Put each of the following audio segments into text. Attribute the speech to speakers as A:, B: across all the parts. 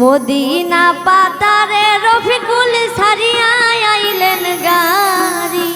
A: Medina পাতারে রফিকুল সারিয়া আইলেন গাড়ি।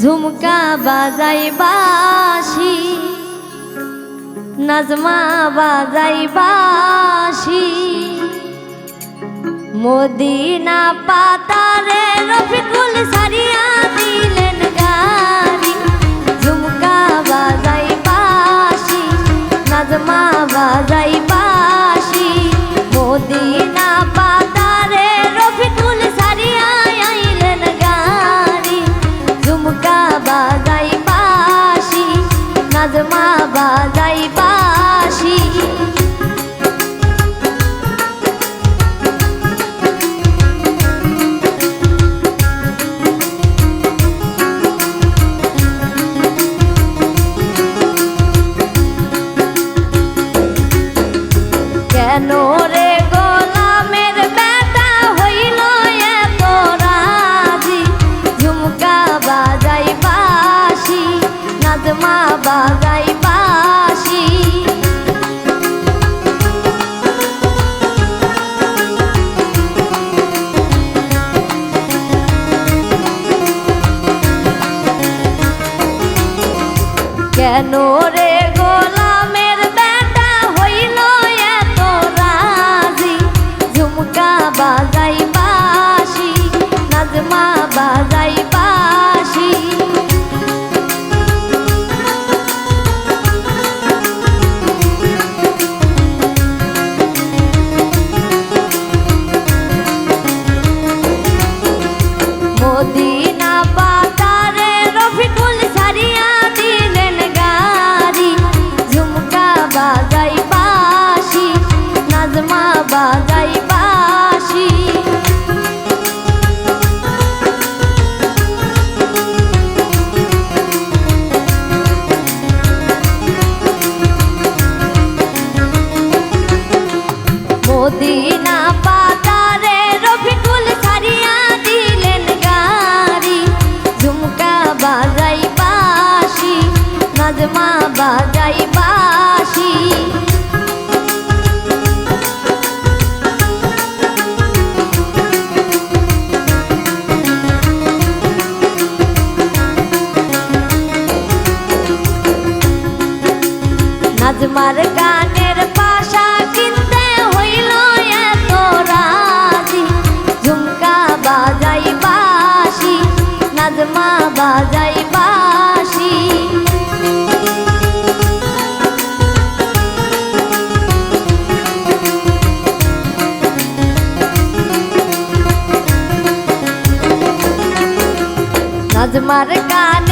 A: ঝুমকা বাজাই বাসি নাজমা বাজাই বাসি মদিনা পাতারে রফিকুল সারিয়া দিলেন গাড়ি। ঝুমকা বাজাই কেন রে? বাজাই বাসি নাজমার গান আজমার কানে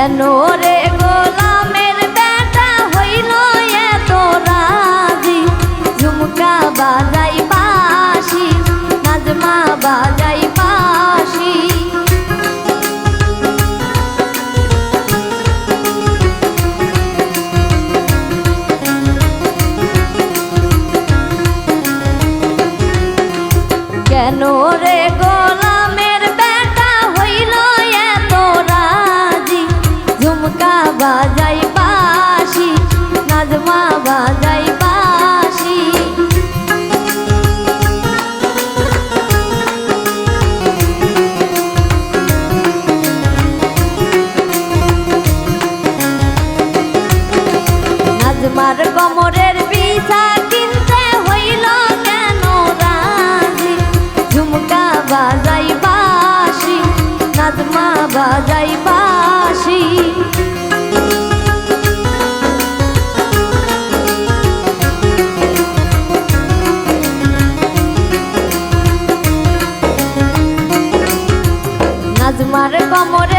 A: কেন রে কমরের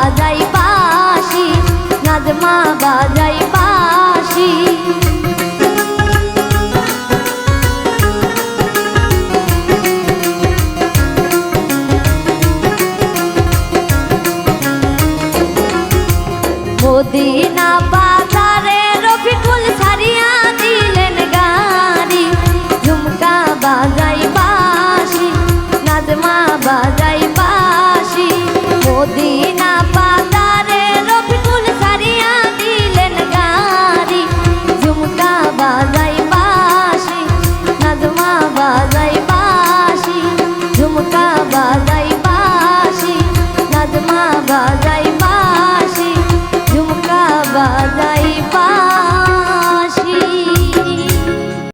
A: বাজাই পাশি নাজমা বাজাই পাশি মদিনা বাজারে রফিকুল ছাড়িয়া দিলেন গাড়ি। ঝুমকা বাজাই পাশি নাজমা বাজাই পাশি মদিনা